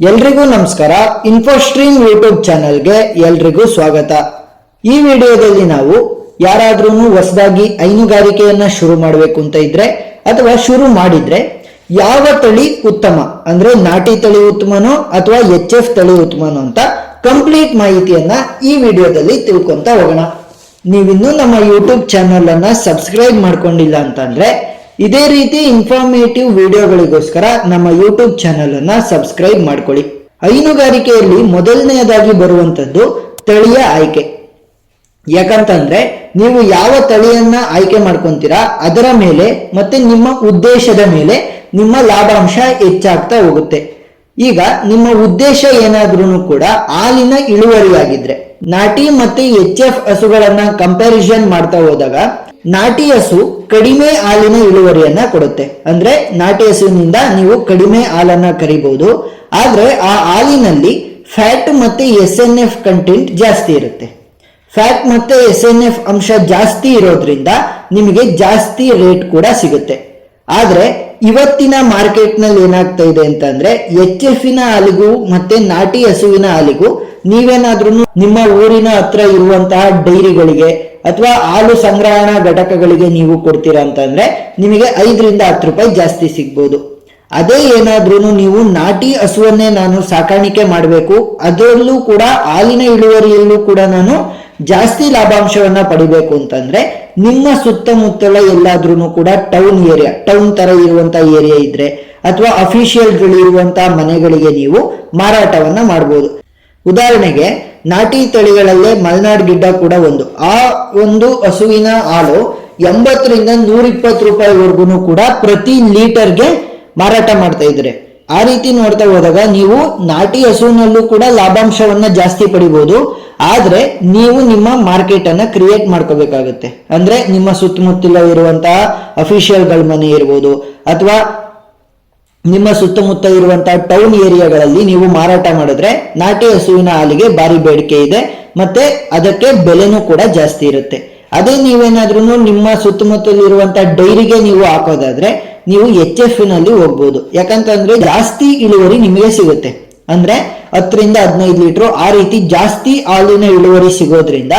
ಎಲ್ರಿಗೂ ನಮಸ್ಕಾರ. ಇನ್ಫೋಸ್ಟ್ರೀಮ್ ಯೂಟ್ಯೂಬ್ ಚಾನೆಲ್ಗೆ ಎಲ್ರಿಗೂ ಸ್ವಾಗತ. ಈ ವಿಡಿಯೋದಲ್ಲಿ ನಾವು ಯಾರಾದ್ರೂ ಹೊಸದಾಗಿ ಹೈನುಗಾರಿಕೆಯನ್ನ ಶುರು ಮಾಡಬೇಕು ಅಂತ ಇದ್ರೆ ಅಥವಾ ಶುರು ಮಾಡಿದ್ರೆ ಯಾವ ತಳಿ ಉತ್ತಮ? ಅಂದ್ರೆ ನಾಟಿ ತಳಿ ಉತ್ತಮನೋ ಅಥವಾ ಎಚ್ ಎಫ್ ತಳಿ ಉತ್ತಮನೋ ಅಂತ ಕಂಪ್ಲೀಟ್ ಮಾಹಿತಿಯನ್ನ ಈ ವಿಡಿಯೋದಲ್ಲಿ ತಿಳ್ಕೊಂತ ಹೋಗೋಣ. ನೀವಿನ್ನೂ ನಮ್ಮ ಯೂಟ್ಯೂಬ್ ಚಾನೆಲ್ ಅನ್ನ ಸಬ್ಸ್ಕ್ರೈಬ್ ಮಾಡ್ಕೊಂಡಿಲ್ಲ ಅಂತಂದ್ರೆ ಇದೇ ರೀತಿ ಇನ್ಫಾರ್ಮೇಟಿವ್ ವಿಡಿಯೋಗಳಿಗೋಸ್ಕರ ನಮ್ಮ ಯೂಟ್ಯೂಬ್ ಚಾನೆಲ್ ಅನ್ನ ಸಬ್ಸ್ಕ್ರೈಬ್ ಮಾಡ್ಕೊಳ್ಳಿ. ಹೈನುಗಾರಿಕೆಯಲ್ಲಿ ಮೊದಲನೆಯದಾಗಿ ಬರುವಂತದ್ದು ತಳಿಯ ಆಯ್ಕೆ. ಯಾಕಂತಂದ್ರೆ ನೀವು ಯಾವ ತಳಿಯನ್ನ ಆಯ್ಕೆ ಮಾಡ್ಕೊಂತೀರಾ ಅದರ ಮೇಲೆ ಮತ್ತೆ ನಿಮ್ಮ ಉದ್ದೇಶದ ಮೇಲೆ ನಿಮ್ಮ ಲಾಭಾಂಶ ಹೆಚ್ಚಾಗ್ತಾ ಹೋಗುತ್ತೆ. ಈಗ ನಿಮ್ಮ ಉದ್ದೇಶ ಏನಾದ್ರೂ ಕೂಡ ಹಾಲಿನ ಇಳುವರಿಯಾಗಿದ್ರೆ, ನಾಟಿ ಮತ್ತೆ ಎಚ್ ಎಫ್ ಹಸುಗಳನ್ನ ಕಂಪ್ಯಾರಿಸನ್ ಮಾಡ್ತಾ ಹೋದಾಗ ನಾಟಿ ಹಸು ಕಡಿಮೆ ಹಾಲಿನ ಇಳುವರಿಯನ್ನ ಕೊಡುತ್ತೆ. ಅಂದ್ರೆ ನಾಟಿ ಹಸುವಿನಿಂದ ನೀವು ಕಡಿಮೆ ಹಾಲನ್ನ ಕರಿಬಹುದು ಆದ್ರೆ ಆ ಹಾಲಿನಲ್ಲಿ ಫ್ಯಾಟ್ ಮತ್ತೆ ಎಸ್ ಎನ್ ಎಫ್ ಕಂಟೆಂಟ್ ಜಾಸ್ತಿ ಇರುತ್ತೆ. ಫ್ಯಾಟ್ ಮತ್ತೆ ಎಸ್ ಎನ್ ಎಫ್ ಅಂಶ ಜಾಸ್ತಿ ಇರೋದ್ರಿಂದ ನಿಮಗೆ ಜಾಸ್ತಿ ರೇಟ್ ಕೂಡ ಸಿಗುತ್ತೆ. ಆದ್ರೆ ಇವತ್ತಿನ ಮಾರ್ಕೆಟ್ನಲ್ಲಿ ಏನಾಗ್ತಾ ಇದೆ ಅಂತಂದ್ರೆ ಎಚ್ ಎಫ್ ಇನ ಹಾಲಿಗೂ ಮತ್ತೆ ನಾಟಿ ಹಸುವಿನ ಹಾಲಿಗೂ ನೀವೇನಾದ್ರೂ ನಿಮ್ಮ ಊರಿನ ಹತ್ರ ಇರುವಂತಹ ಡೈರಿಗಳಿಗೆ ಅಥವಾ ಹಾಲು ಸಂಗ್ರಹಣಾ ಘಟಕಗಳಿಗೆ ನೀವು ಕೊಡ್ತೀರಾ ಅಂತಂದ್ರೆ ನಿಮಗೆ ಐದರಿಂದ ಹತ್ತು ರೂಪಾಯಿ ಜಾಸ್ತಿ ಸಿಗ್ಬೋದು. ಅದೇ ಏನಾದ್ರೂ ನೀವು ನಾಟಿ ಹಸುವನ್ನೇ ನಾನು ಸಾಕಾಣಿಕೆ ಮಾಡಬೇಕು, ಅದರಲ್ಲೂ ಕೂಡ ಹಾಲಿನ ಇಳುವರಿಯಲ್ಲೂ ಕೂಡ ನಾನು ಜಾಸ್ತಿ ಲಾಭಾಂಶವನ್ನ ಪಡಿಬೇಕು ಅಂತಂದ್ರೆ ನಿಮ್ಮ ಸುತ್ತಮುತ್ತಲ ಎಲ್ಲಾದ್ರೂ ಕೂಡ ಟೌನ್ ಏರಿಯಾ ಟೌನ್ ತರ ಇರುವಂತ ಏರಿಯಾ ಇದ್ರೆ ಅಥವಾ ಅಫಿಷಿಯಲ್ಗಳು ಇರುವಂತಹ ಮನೆಗಳಿಗೆ ನೀವು ಮಾರಾಟವನ್ನ ಮಾಡಬಹುದು ಉದಾಹರಣೆಗೆ, ನಾಟಿ ತಳಿಗಳಲ್ಲೇ ಮಲ್ನಾಡ್ ಗಿಡ್ಡ ಕೂಡ ಒಂದು. ಆ ಒಂದು ಹಸುವಿನ ಹಾಲು ಎಂಬತ್ತರಿಂದ ನೂರ ಇಪ್ಪತ್ತು ರೂಪಾಯಿವರೆಗೂ ಕೂಡ ಪ್ರತಿ ಲೀಟರ್ಗೆ ಮಾರಾಟ ಮಾಡ್ತಾ ಇದ್ರೆ. ಆ ರೀತಿ ನೋಡ್ತಾ ಹೋದಾಗ ನೀವು ನಾಟಿ ಹಸುವಿನಲ್ಲೂ ಕೂಡ ಲಾಭಾಂಶವನ್ನ ಜಾಸ್ತಿ ಪಡಿಬಹುದು ಆದ್ರೆ ನೀವು ನಿಮ್ಮ ಮಾರ್ಕೆಟ್ ಅನ್ನ ಕ್ರಿಯೇಟ್ ಮಾಡ್ಕೋಬೇಕಾಗುತ್ತೆ. ಅಂದ್ರೆ ನಿಮ್ಮ ಸುತ್ತಮುತ್ತಲ ಇರುವಂತಹ ಅಫಿಷಿಯಲ್ಗಳ ಮನೆ ಇರ್ಬೋದು, ಅಥವಾ ನಿಮ್ಮ ಸುತ್ತಮುತ್ತ ಇರುವಂತಹ ಟೌನ್ ಏರಿಯಾಗಳಲ್ಲಿ ನೀವು ಮಾರಾಟ ಮಾಡಿದ್ರೆ ನಾಟಿ ಹಸುವಿನ ಹಾಲಿಗೆ ಭಾರಿ ಬೇಡಿಕೆ ಇದೆ, ಮತ್ತೆ ಅದಕ್ಕೆ ಬೆಲೆನೂ ಕೂಡ ಜಾಸ್ತಿ ಇರುತ್ತೆ. ಅದೇ ನೀವೇನಾದ್ರೂ ನಿಮ್ಮ ಸುತ್ತಮುತ್ತಲಿರುವಂತಹ ಡೈರಿಗೆ ನೀವು ಹಾಕೋದಾದ್ರೆ ನೀವು ಎಚ್ ಎಫ್ನಲ್ಲಿ ಹೋಗ್ಬೋದು. ಯಾಕಂತಂದ್ರೆ ಜಾಸ್ತಿ ಇಳುವರಿ ನಿಮಗೆ ಸಿಗುತ್ತೆ. ಅಂದ್ರೆ ಹತ್ತರಿಂದ ಹದಿನೈದು ಲೀಟರ್ ಆ ರೀತಿ ಜಾಸ್ತಿ ಹಾಲಿನ ಇಳುವರಿ ಸಿಗೋದ್ರಿಂದ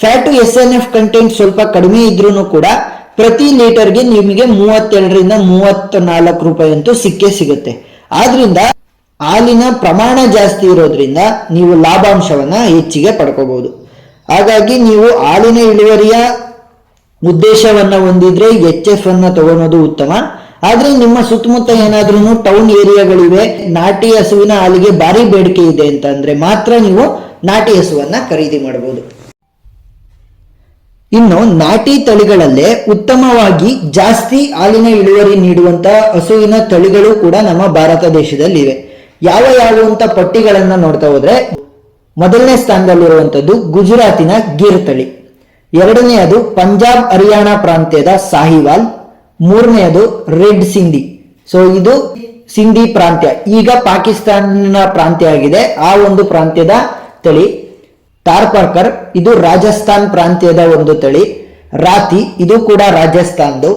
fat S N F content ಸ್ವಲ್ಪ ಕಡಿಮೆ ಇದ್ರೂ ಕೂಡ ಪ್ರತಿ ಲೀಟರ್ಗೆ ನಿಮಗೆ ಮೂವತ್ತೆರಡರಿಂದ ಮೂವತ್ತ್ ನಾಲ್ಕು ರೂಪಾಯಿ ಅಂತೂ ಸಿಕ್ಕೇ ಸಿಗುತ್ತೆ. ಆದ್ರಿಂದ ಹಾಲಿನ ಪ್ರಮಾಣ ಜಾಸ್ತಿ ಇರೋದ್ರಿಂದ ನೀವು ಲಾಭಾಂಶವನ್ನ ಹೆಚ್ಚಿಗೆ ಪಡ್ಕೋಬಹುದು. ಹಾಗಾಗಿ ನೀವು ಹಾಲಿನ ಇಳುವರಿಯ ಉದ್ದೇಶವನ್ನ ಹೊಂದಿದ್ರೆ ಎಚ್ ಎಫ್ ಅನ್ನ ತಗೊಳೋದು ಉತ್ತಮ. ಆದ್ರೆ ನಿಮ್ಮ ಸುತ್ತಮುತ್ತ ಏನಾದ್ರೂ ಟೌನ್ ಏರಿಯಾಗಳಿವೆ ನಾಟಿ ಹಸುವಿನ ಹಾಲಿಗೆ ಭಾರಿ ಬೇಡಿಕೆ ಇದೆ ಅಂತ ಅಂದ್ರೆ ಮಾತ್ರ ನೀವು ನಾಟಿ ಹಸುವನ್ನ ಖರೀದಿ ಮಾಡಬಹುದು. ಇನ್ನು ನಾಟಿ ತಳಿಗಳಲ್ಲೇ ಉತ್ತಮವಾಗಿ ಜಾಸ್ತಿ ಹಾಲಿನ ಇಳುವರಿ ನೀಡುವಂತ ಹಸುವಿನ ತಳಿಗಳು ಕೂಡ ನಮ್ಮ ಭಾರತ ದೇಶದಲ್ಲಿ ಇವೆ ಯಾವ ಯಾವ ಅಂತ ಪಟ್ಟಿಗಳನ್ನ ನೋಡ್ತಾ ಹೋದ್ರೆ, ಮೊದಲನೇ ಸ್ಥಾನದಲ್ಲಿರುವಂತದ್ದು ಗುಜರಾತಿನ ಗಿರ್ ತಳಿ. ಎರಡನೇ ಅದು ಪಂಜಾಬ್ ಹರಿಯಾಣ ಪ್ರಾಂತ್ಯದ ಸಾಹಿವಾಲ್. ಮೂರನೆಯದು ರೆಡ್ ಸಿಂಧಿ. ಸೊ ಇದು ಸಿಂಧಿ ಪ್ರಾಂತ್ಯ. ಈಗ ಪಾಕಿಸ್ತಾನ ಪ್ರಾಂತ್ಯ ಆಗಿದೆ. ಆ ಒಂದು ಪ್ರಾಂತ್ಯದ ತಳಿ ತಾರ್ಪರ್ಕರ್, ಇದು ರಾಜಸ್ಥಾನ್ ಪ್ರಾಂತ್ಯದ ಒಂದು ತಳಿ. ರಾತಿ, ಇದು ಕೂಡ ರಾಜಸ್ಥಾನ್ದು.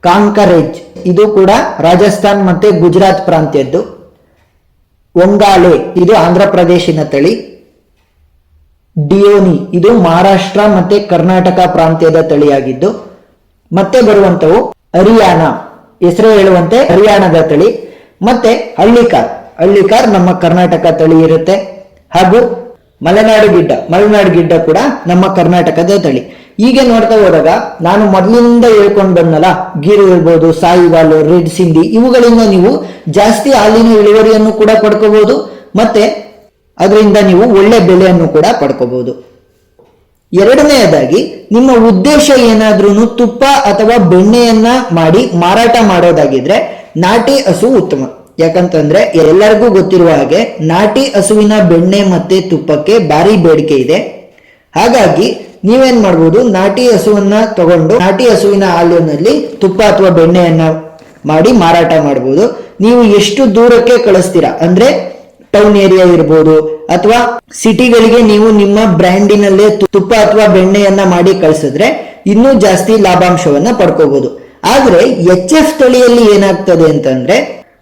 ಕಾಂಕರೇಜ್, ಇದು ಕೂಡ ರಾಜಸ್ಥಾನ್ ಮತ್ತೆ ಗುಜರಾತ್ ಪ್ರಾಂತ್ಯದ್ದು. ಒಂಗಾಲೆ ಇದು ಆಂಧ್ರ ಪ್ರದೇಶಿನ ತಳಿ. ಡಿಯೋನಿ, ಇದು ಮಹಾರಾಷ್ಟ್ರ ಮತ್ತೆ ಕರ್ನಾಟಕ ಪ್ರಾಂತ್ಯದ ತಳಿಯಾಗಿದ್ದು. ಮತ್ತೆ ಬರುವಂತವು ಹರಿಯಾಣ. ಹೆಸರು ಹೇಳುವಂತೆ ಹರಿಯಾಣದ ತಳಿ. ಮತ್ತೆ ಹಳ್ಳಿಕಾರ್. ಹಳ್ಳಿಕಾರ್ ನಮ್ಮ ಕರ್ನಾಟಕ ತಳಿ ಇರುತ್ತೆ. ಹಾಗೂ ಮಲೆನಾಡು ಗಿಡ್ಡ ಮಲೆನಾಡು ಗಿಡ್ಡ ಕೂಡ ನಮ್ಮ ಕರ್ನಾಟಕದ ತಳಿ. ಹೀಗೆ ನೋಡ್ತಾ ಹೋದಾಗ ನಾನು ಮೊದಲಿನಿಂದ ಹೇಳ್ಕೊಂಡು ಬಂದಲ್ಲ ಗೀರು ಇರ್ಬೋದು ಸಾಯಿವಾಲು ರೆಡ್ ಸಿಂಧಿ, ಇವುಗಳಿಂದ ನೀವು ಜಾಸ್ತಿ ಹಾಲಿನ ಇಳುವರಿಯನ್ನು ಕೂಡ ಪಡ್ಕೋಬಹುದು ಮತ್ತೆ ಅದರಿಂದ ನೀವು ಒಳ್ಳೆ ಬೆಲೆಯನ್ನು ಕೂಡ ಪಡ್ಕೋಬಹುದು ಎರಡನೆಯದಾಗಿ, ನಿಮ್ಮ ಉದ್ದೇಶ ಏನಾದ್ರೂ ತುಪ್ಪ ಅಥವಾ ಬೆಣ್ಣೆಯನ್ನ ಮಾಡಿ ಮಾರಾಟ ಮಾಡೋದಾಗಿದ್ರೆ, ನಾಟಿ ಹಸು ಉತ್ತಮ. ಯಾಕಂತಂದ್ರೆ, ಎಲ್ಲರಿಗೂ ಗೊತ್ತಿರುವ ಹಾಗೆ, ನಾಟಿ ಹಸುವಿನ ಬೆಣ್ಣೆ ಮತ್ತೆ ತುಪ್ಪಕ್ಕೆ ಭಾರಿ ಬೇಡಿಕೆ ಇದೆ. ಹಾಗಾಗಿ, ನೀವೇನ್ ಮಾಡ್ಬೋದು, ನಾಟಿ ಹಸುವನ್ನ ತಗೊಂಡು, ನಾಟಿ ಹಸುವಿನ ಹಾಲಿನಲ್ಲಿ ತುಪ್ಪ ಅಥವಾ ಬೆಣ್ಣೆಯನ್ನ ಮಾಡಿ ಮಾರಾಟ ಮಾಡ್ಬೋದು. ನೀವು ಎಷ್ಟು ದೂರಕ್ಕೆ ಕಳಿಸ್ತೀರಾ? ಅಂದ್ರೆ ಟೌನ್ ಏರಿಯಾ ಇರ್ಬೋದು ಅಥವಾ ಸಿಟಿಗಳಿಗೆ ನೀವು ನಿಮ್ಮ ಬ್ರ್ಯಾಂಡಿನಲ್ಲೇ ತುಪ್ಪ ಅಥವಾ ಬೆಣ್ಣೆಯನ್ನ ಮಾಡಿ ಕಳಿಸಿದ್ರೆ ಇನ್ನೂ ಜಾಸ್ತಿ ಲಾಭಾಂಶವನ್ನ ಪಡ್ಕೋಬಹುದು ಆದ್ರೆ ಎಚ್ ಎಫ್ ತಳಿಯಲ್ಲಿ ಏನಾಗ್ತದೆ ಅಂತಂದ್ರೆ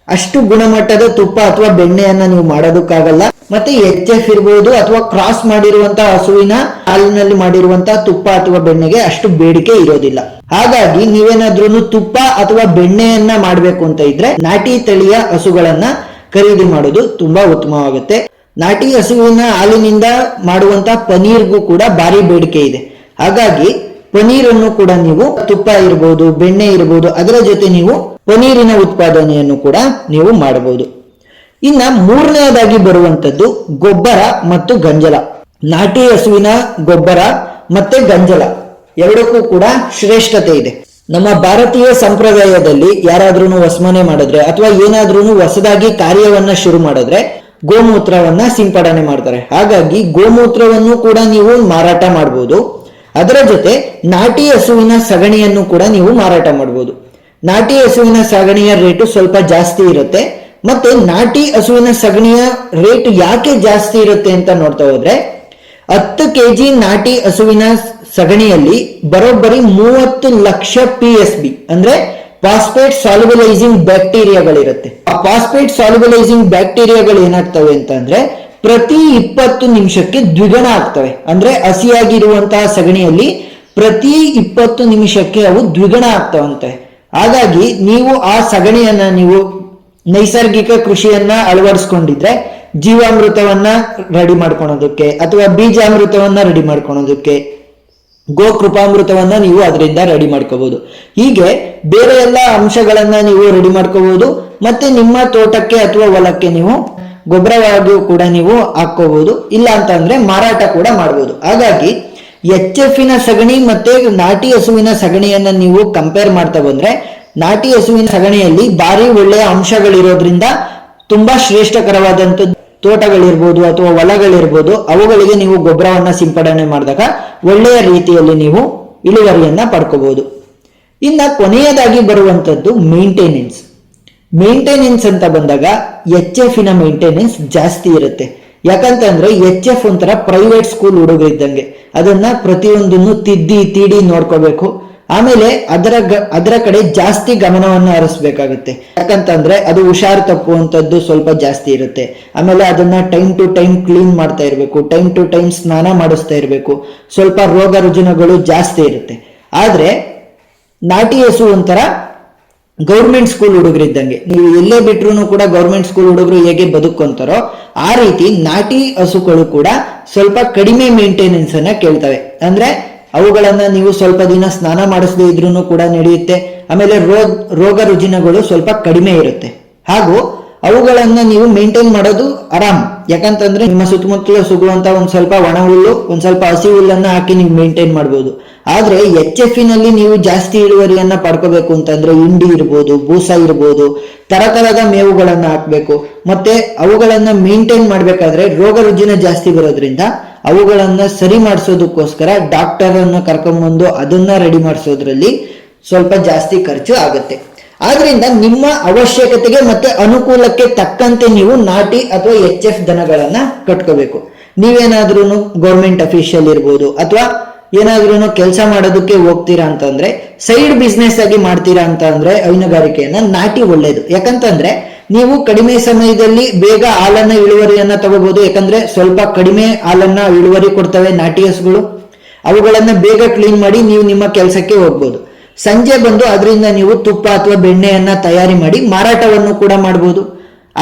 ಅಷ್ಟು ಗುಣಮಟ್ಟದ ತುಪ್ಪ ಅಥವಾ ಬೆಣ್ಣೆಯನ್ನ ನೀವು ಮಾಡೋದಕ್ಕಾಗಲ್ಲ. ಮತ್ತೆ ಎಚ್ ಎಫ್ ಇರ್ಬೋದು ಅಥವಾ ಕ್ರಾಸ್ ಮಾಡಿರುವಂತಹ ಹಸುವಿನ ಹಾಲಿನಲ್ಲಿ ಮಾಡಿರುವಂತಹ ತುಪ್ಪ ಅಥವಾ ಬೆಣ್ಣೆಗೆ ಅಷ್ಟು ಬೇಡಿಕೆ ಇರೋದಿಲ್ಲ. ಹಾಗಾಗಿ ನೀವೇನಾದ್ರೂ ತುಪ್ಪ ಅಥವಾ ಬೆಣ್ಣೆಯನ್ನ ಮಾಡಬೇಕು ಅಂತ ಇದ್ರೆ ನಾಟಿ ತಳಿಯ ಹಸುಗಳನ್ನ ಖರೀದಿ ಮಾಡೋದು ತುಂಬಾ ಉತ್ತಮವಾಗುತ್ತೆ. ನಾಟಿ ಹಸುವಿನ ಹಾಲಿನಿಂದ ಮಾಡುವಂತ ಪನೀರ್ಗೂ ಕೂಡ ಭಾರಿ ಬೇಡಿಕೆ ಇದೆ. ಹಾಗಾಗಿ ಪನೀರನ್ನು ಕೂಡ ನೀವು ತುಪ್ಪ ಇರ್ಬೋದು, ಬೆಣ್ಣೆ ಇರ್ಬೋದು, ಅದರ ಜೊತೆ ನೀವು ಪನೀರಿನ ಉತ್ಪಾದನೆಯನ್ನು ಕೂಡ ನೀವು ಮಾಡಬಹುದು. ಇನ್ನ ಮೂರನೆಯದಾಗಿ ಬರುವಂತದ್ದು ಗೊಬ್ಬರ ಮತ್ತು ಗಂಜಲ. ನಾಟಿ ಹಸುವಿನ ಗೊಬ್ಬರ ಮತ್ತೆ ಗಂಜಲ ಎರಡಕ್ಕೂ ಕೂಡ ಶ್ರೇಷ್ಠತೆ ಇದೆ. ನಮ್ಮ ಭಾರತೀಯ ಸಂಪ್ರದಾಯದಲ್ಲಿ ಯಾರಾದ್ರೂ ವಸ್ಮನೆ ಮಾಡಿದ್ರೆ ಅಥವಾ ಏನಾದ್ರೂ ಹೊಸದಾಗಿ ಕಾರ್ಯವನ್ನ ಶುರು ಮಾಡಿದ್ರೆ ಗೋಮೂತ್ರವನ್ನ ಸಿಂಪಡಣೆ ಮಾಡ್ತಾರೆ. ಹಾಗಾಗಿ ಗೋಮೂತ್ರವನ್ನು ಕೂಡ ನೀವು ಮಾರಾಟ ಮಾಡಬಹುದು ಅದರ ಜೊತೆ ನಾಟಿ ಹಸುವಿನ ಸಗಣಿಯನ್ನು ಕೂಡ ನೀವು ಮಾರಾಟ ಮಾಡಬಹುದು ನಾಟಿ ಹಸುವಿನ ಸಗಣಿಯ ರೇಟು ಸ್ವಲ್ಪ ಜಾಸ್ತಿ ಇರುತ್ತೆ. ಮತ್ತೆ ನಾಟಿ ಹಸುವಿನ ಸಗಣಿಯ ರೇಟ್ ಯಾಕೆ ಜಾಸ್ತಿ ಇರುತ್ತೆ ಅಂತ ನೋಡ್ತಾ ಹೋದ್ರೆ ಹತ್ತು ಕೆಜಿ ನಾಟಿ ಹಸುವಿನ ಸಗಣಿಯಲ್ಲಿ ಬರೋಬ್ಬರಿ ಮೂವತ್ತು ಲಕ್ಷ ಪಿ ಎಸ್ ಬಿ ಅಂದ್ರೆ ಫಾಸ್ಫೇಟ್ ಸಾಲ್ಯುಬಲೈಸಿಂಗ್ ಬ್ಯಾಕ್ಟೀರಿಯಾಗಳಿರುತ್ತೆ ಆ ಫಾಸ್ಫೇಟ್ ಸಾಲ್ಯುಬಲೈಸಿಂಗ್ ಬ್ಯಾಕ್ಟೀರಿಯಾಗಳು ಏನಾಗ್ತವೆ ಅಂತಂದ್ರೆ ಪ್ರತಿ ಇಪ್ಪತ್ತು ನಿಮಿಷಕ್ಕೆ ದ್ವಿಗುಣ ಆಗ್ತವೆ. ಅಂದ್ರೆ ಹಸಿಯಾಗಿರುವಂತಹ ಸಗಣಿಯಲ್ಲಿ ಪ್ರತಿ ಇಪ್ಪತ್ತು ನಿಮಿಷಕ್ಕೆ ಅವು ದ್ವಿಗುಣ ಆಗ್ತವಂತೆ. ಹಾಗಾಗಿ ನೀವು ಆ ಸಗಣಿಯನ್ನ ನೀವು ನೈಸರ್ಗಿಕ ಕೃಷಿಯನ್ನ ಅಳವಡಿಸ್ಕೊಂಡಿದ್ರೆ ಜೀವಾಮೃತವನ್ನ ರೆಡಿ ಮಾಡ್ಕೊಳೋದಕ್ಕೆ ಅಥವಾ ಬೀಜಾಮೃತವನ್ನ ರೆಡಿ ಮಾಡ್ಕೊಳೋದಕ್ಕೆ ಗೋಕೃಪಾಮೃತವನ್ನ ನೀವು ಅದರಿಂದ ರೆಡಿ ಮಾಡ್ಕೋಬಹುದು ಹೀಗೆ ಬೇರೆ ಎಲ್ಲ ಅಂಶಗಳನ್ನ ನೀವು ರೆಡಿ ಮಾಡ್ಕೋಬಹುದು ಮತ್ತೆ ನಿಮ್ಮ ತೋಟಕ್ಕೆ ಅಥವಾ ಹೊಲಕ್ಕೆ ನೀವು ಗೊಬ್ಬರವಾಗಿಯೂ ಕೂಡ ನೀವು ಹಾಕೋಬಹುದು ಇಲ್ಲ ಅಂತ ಅಂದ್ರೆ ಮಾರಾಟ ಕೂಡ ಮಾಡಬಹುದು ಹಾಗಾಗಿ ಎಚ್ ಎಫ್ನ ಸಗಣಿ ಮತ್ತೆ ನಾಟಿ ಹಸುವಿನ ಸಗಣಿಯನ್ನ ನೀವು ಕಂಪೇರ್ ಮಾಡ್ತಾ ಬಂದ್ರೆ ನಾಟಿ ಹಸುವಿನ ಸಗಣಿಯಲ್ಲಿ ಭಾರಿ ಒಳ್ಳೆಯ ಅಂಶಗಳಿರೋದ್ರಿಂದ ತುಂಬಾ ಶ್ರೇಷ್ಠಕರವಾದಂತ ತೋಟಗಳಿರ್ಬೋದು ಅಥವಾ ಹೊಲಗಳಿರ್ಬೋದು, ಅವುಗಳಿಗೆ ನೀವು ಗೊಬ್ಬರವನ್ನ ಸಿಂಪಡಣೆ ಮಾಡಿದಾಗ ಒಳ್ಳೆಯ ರೀತಿಯಲ್ಲಿ ನೀವು ಇಳುವರಿಯನ್ನ ಪಡ್ಕೋಬಹುದು ಇನ್ನ ಕೊನೆಯದಾಗಿ ಬರುವಂತದ್ದು ಮೇಂಟೆನೆನ್ಸ್ ಮೇಂಟೆನೆನ್ಸ್ ಅಂತ ಬಂದಾಗ ಎಚ್ ಎಫ್ನ ಮೇಂಟೆನೆನ್ಸ್ ಜಾಸ್ತಿ ಇರುತ್ತೆ. ಯಾಕಂತಂದ್ರೆ ಎಚ್ ಎಫ್ ಒಂಥರ ಪ್ರೈವೇಟ್ ಸ್ಕೂಲ್ ಹುಡುಗರಿದ್ದಂಗೆ ಅದನ್ನ ಪ್ರತಿಯೊಂದನ್ನು ತಿದ್ದಿ, ತೀಡಿ ನೋಡ್ಕೋಬೇಕು. ಆಮೇಲೆ ಅದರ ಅದರ ಕಡೆ ಜಾಸ್ತಿ ಗಮನವನ್ನು ಹರಿಸ್ಬೇಕಾಗುತ್ತೆ. ಯಾಕಂತಂದ್ರೆ ಅದು ಹುಷಾರು ತಪ್ಪುವಂಥದ್ದು ಸ್ವಲ್ಪ ಜಾಸ್ತಿ ಇರುತ್ತೆ. ಆಮೇಲೆ ಅದನ್ನ ಟೈಮ್ ಟು ಟೈಮ್ ಕ್ಲೀನ್ ಮಾಡ್ತಾ ಇರಬೇಕು ಟೈಮ್ ಟು ಟೈಮ್ ಸ್ನಾನ ಮಾಡಿಸ್ತಾ ಇರಬೇಕು. ಸ್ವಲ್ಪ ರೋಗ ರುಜಿನಗಳು ಜಾಸ್ತಿ ಇರುತ್ತೆ. ಆದ್ರೆ ನಾಟಿ ಹಸು ಒಂಥರ ಗೌರ್ಮೆಂಟ್ ಸ್ಕೂಲ್ ಹುಡುಗರಿದ್ದಂಗೆ ನೀವು ಎಲ್ಲೇ ಬಿಟ್ರು ಕೂಡ ಗೌರ್ಮೆಂಟ್ ಸ್ಕೂಲ್ ಹುಡುಗರು ಹೇಗೆ ಬದುಕೊಂತಾರೋ ಆ ರೀತಿ ನಾಟಿ ಹಸುಗಳು ಕೂಡ ಸ್ವಲ್ಪ ಕಡಿಮೆ ಮೇಂಟೆನೆನ್ಸ್ ಅನ್ನ ಕೇಳ್ತವೆ. ಅಂದ್ರೆ ಅವುಗಳನ್ನ ನೀವು ಸ್ವಲ್ಪ ದಿನ ಸ್ನಾನ ಮಾಡಿಸದೇ ಇದ್ರೂ ಕೂಡ ನಡೆಯುತ್ತೆ. ಆಮೇಲೆ ರೋಗ ರೋಗ ರುಜಿನಗಳು ಸ್ವಲ್ಪ ಕಡಿಮೆ ಇರುತ್ತೆ. ಹಾಗೂ ಅವುಗಳನ್ನ ನೀವು ಮೇಂಟೈನ್ ಮಾಡೋದು ಆರಾಮ್. ಯಾಕಂತಂದ್ರೆ ನಿಮ್ಮ ಸುತ್ತಮುತ್ತಲು ಸಿಗುವಂತ ಒಂದ್ ಸ್ವಲ್ಪ ಒಣ ಹುಲ್ಲು ಒಂದ್ ಸ್ವಲ್ಪ ಹಸಿ ಹುಲ್ಲನ್ನ ಹಾಕಿ ನೀವು ಮೇಂಟೈನ್ ಮಾಡ್ಬೋದು. ಆದ್ರೆ ಎಚ್ ಎಫ್ ಇನಲ್ಲಿ ನೀವು ಜಾಸ್ತಿ ಇಳುವರಿಯನ್ನ ಪಡ್ಕೋಬೇಕು ಅಂತಂದ್ರೆ ಹಿಂಡಿ ಇರ್ಬೋದು, ಬೂಸ ಇರ್ಬೋದು, ತರ ತರದ ಮೇವುಗಳನ್ನ ಹಾಕ್ಬೇಕು. ಮತ್ತೆ ಅವುಗಳನ್ನ ಮೇಂಟೈನ್ ಮಾಡ್ಬೇಕಾದ್ರೆ ರೋಗ ರುಜಿನ ಜಾಸ್ತಿ ಬರೋದ್ರಿಂದ ಅವುಗಳನ್ನ ಸರಿ ಮಾಡಿಸೋದಕ್ಕೋಸ್ಕರ ಡಾಕ್ಟರ್ ಅನ್ನ ಕರ್ಕೊಂಡ್ಬಂದು ಅದನ್ನ ರೆಡಿ ಮಾಡಿಸೋದ್ರಲ್ಲಿ ಸ್ವಲ್ಪ ಜಾಸ್ತಿ ಖರ್ಚು ಆಗುತ್ತೆ. ಆದ್ರಿಂದ ನಿಮ್ಮ ಅವಶ್ಯಕತೆಗೆ ಮತ್ತೆ ಅನುಕೂಲಕ್ಕೆ ತಕ್ಕಂತೆ ನೀವು ನಾಟಿ ಅಥವಾ ಎಚ್ ಎಫ್ ದನಗಳನ್ನ ಕಟ್ಕೋಬೇಕು. ನೀವೇನಾದ್ರೂ ಗೌರ್ಮೆಂಟ್ ಅಫಿಷಿಯಲ್ ಇರ್ಬೋದು ಅಥವಾ ಏನಾದ್ರೂ ಕೆಲಸ ಮಾಡೋದಕ್ಕೆ ಹೋಗ್ತೀರಾ ಅಂತಂದ್ರೆ, ಸೈಡ್ ಬಿಸ್ನೆಸ್ ಆಗಿ ಮಾಡ್ತೀರಾ ಅಂತ ಅಂದ್ರೆ ಹೈನುಗಾರಿಕೆಯನ್ನ ನಾಟಿ ಒಳ್ಳೇದು. ಯಾಕಂತಂದ್ರೆ ನೀವು ಕಡಿಮೆ ಸಮಯದಲ್ಲಿ ಬೇಗ ಹಾಲನ್ನ ಇಳುವರಿಯನ್ನ ತಗೋಬಹುದು ಯಾಕಂದ್ರೆ ಸ್ವಲ್ಪ ಕಡಿಮೆ ಹಾಲನ್ನ ಇಳುವರಿ ಕೊಡ್ತವೆ ನಾಟಿಯಸ್ಗಳು. ಅವುಗಳನ್ನ ಬೇಗ ಕ್ಲೀನ್ ಮಾಡಿ ನೀವು ನಿಮ್ಮ ಕೆಲಸಕ್ಕೆ ಹೋಗ್ಬೋದು. ಸಂಜೆ ಬಂದು ಅದರಿಂದ ನೀವು ತುಪ್ಪ ಅಥವಾ ಬೆಣ್ಣೆಯನ್ನ ತಯಾರಿ ಮಾಡಿ ಮಾರಾಟವನ್ನು ಕೂಡ ಮಾಡಬಹುದು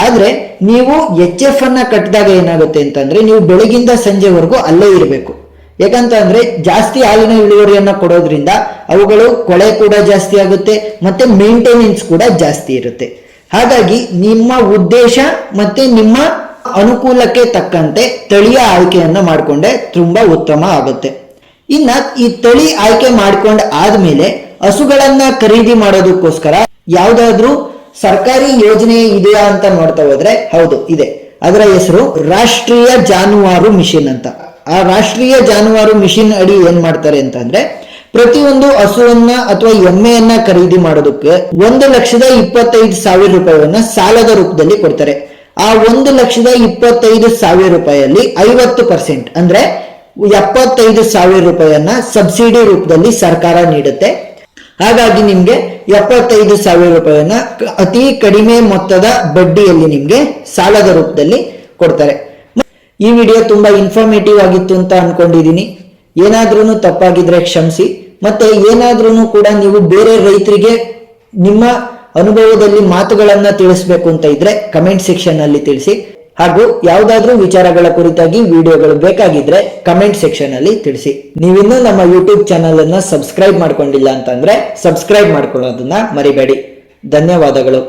ಆದ್ರೆ ನೀವು ಎಚ್ ಎಫ್ ಅನ್ನ ಕಟ್ಟಿದಾಗ ಏನಾಗುತ್ತೆ ಅಂತಂದ್ರೆ ನೀವು ಬೆಳಗಿಂದ ಸಂಜೆವರೆಗೂ ಅಲ್ಲೇ ಇರಬೇಕು. ಯಾಕಂತ ಅಂದ್ರೆ ಜಾಸ್ತಿ ಹಾಲಿನ ಇಳುವರಿಯನ್ನ ಕೊಡೋದ್ರಿಂದ ಅವುಗಳು ಕೊಳೆ ಕೂಡ ಜಾಸ್ತಿ ಆಗುತ್ತೆ, ಮತ್ತೆ ಮೇಂಟೆನೆನ್ಸ್ ಕೂಡ ಜಾಸ್ತಿ ಇರುತ್ತೆ. ಹಾಗಾಗಿ ನಿಮ್ಮ ಉದ್ದೇಶ ಮತ್ತೆ ನಿಮ್ಮ ಅನುಕೂಲಕ್ಕೆ ತಕ್ಕಂತೆ ತಳಿಯ ಆಯ್ಕೆಯನ್ನು ಮಾಡಿಕೊಂಡೆ ತುಂಬಾ ಉತ್ತಮ ಆಗುತ್ತೆ. ಇನ್ನ ಈ ತಳಿ ಆಯ್ಕೆ ಮಾಡಿಕೊಂಡ ಆದ್ಮೇಲೆ ಹಸುಗಳನ್ನ ಖರೀದಿ ಮಾಡೋದಕ್ಕೋಸ್ಕರ ಯಾವ್ದಾದ್ರೂ ಸರ್ಕಾರಿ ಯೋಜನೆ ಇದೆಯಾ ಅಂತ ನೋಡ್ತಾ ಹೋದ್ರೆ ಹೌದು, ಇದೆ. ಅದರ ಹೆಸರು ರಾಷ್ಟ್ರೀಯ ಜಾನುವಾರು ಮಿಷನ್ ಅಂತ. ಆ ರಾಷ್ಟ್ರೀಯ ಜಾನುವಾರು ಮಿಷನ್ ಅಡಿ ಏನ್ ಮಾಡ್ತಾರೆ ಅಂತಂದ್ರೆ ಪ್ರತಿಯೊಂದು ಹಸುವನ್ನ ಅಥವಾ ಎಮ್ಮೆಯನ್ನ ಖರೀದಿ ಮಾಡೋದಕ್ಕೆ ಒಂದು ಲಕ್ಷದ ಇಪ್ಪತ್ತೈದು ಸಾವಿರ ರೂಪಾಯಿಯನ್ನ ಸಾಲದ ರೂಪದಲ್ಲಿ ಕೊಡ್ತಾರೆ. ಆ ಒಂದು ಲಕ್ಷದ ಇಪ್ಪತ್ತೈದು ಸಾವಿರ ರೂಪಾಯಿಯಲ್ಲಿ ಐವತ್ತು ಪರ್ಸೆಂಟ್ ಅಂದ್ರೆ ಎಪ್ಪತ್ತೈದು ಸಾವಿರ ರೂಪಾಯಿಯನ್ನ ಸಬ್ಸಿಡಿ ರೂಪದಲ್ಲಿ ಸರ್ಕಾರ ನೀಡುತ್ತೆ. ಹಾಗಾಗಿ ನಿಮ್ಗೆ ಎಪ್ಪತ್ತೈದು ಸಾವಿರ ರೂಪಾಯಿಯನ್ನ ಅತಿ ಕಡಿಮೆ ಮೊತ್ತದ ಬಡ್ಡಿಯಲ್ಲಿ ನಿಮ್ಗೆ ಸಾಲದ ರೂಪದಲ್ಲಿ ಕೊಡ್ತಾರೆ. ಈ ವಿಡಿಯೋ ತುಂಬಾ ಇನ್ಫಾರ್ಮೇಟಿವ್ ಆಗಿತ್ತು ಅಂತ ಅನ್ಕೊಂಡಿದೀನಿ ಏನಾದ್ರೂ ತಪ್ಪಾಗಿದ್ರೆ ಕ್ಷಮಿಸಿ. ಮತ್ತೆ ಏನಾದ್ರೂ ಕೂಡ ನೀವು ಬೇರೆ ರೈತರಿಗೆ ನಿಮ್ಮ ಅನುಭವದಲ್ಲಿ ಮಾತುಗಳನ್ನ ತಿಳಿಸ್ಬೇಕು ಅಂತ ಇದ್ರೆ ಕಮೆಂಟ್ ಸೆಕ್ಷನ್ ಅಲ್ಲಿ ತಿಳಿಸಿ. ಹಾಗೂ ಯಾವುದಾದ್ರೂ ವಿಚಾರಗಳ ಕುರಿತಾಗಿ ವಿಡಿಯೋಗಳು ಬೇಕಾಗಿದ್ರೆ ಕಮೆಂಟ್ ಸೆಕ್ಷನ್ ಅಲ್ಲಿ ತಿಳಿಸಿ. ನೀವಿನ್ನೂ ನಮ್ಮ ಯೂಟ್ಯೂಬ್ ಚಾನಲ್ ಅನ್ನ ಸಬ್ಸ್ಕ್ರೈಬ್ ಮಾಡ್ಕೊಂಡಿಲ್ಲ ಅಂತಂದ್ರೆ ಸಬ್ಸ್ಕ್ರೈಬ್ ಮಾಡ್ಕೊಳ್ಳೋದನ್ನ ಮರಿಬೇಡಿ. ಧನ್ಯವಾದಗಳು.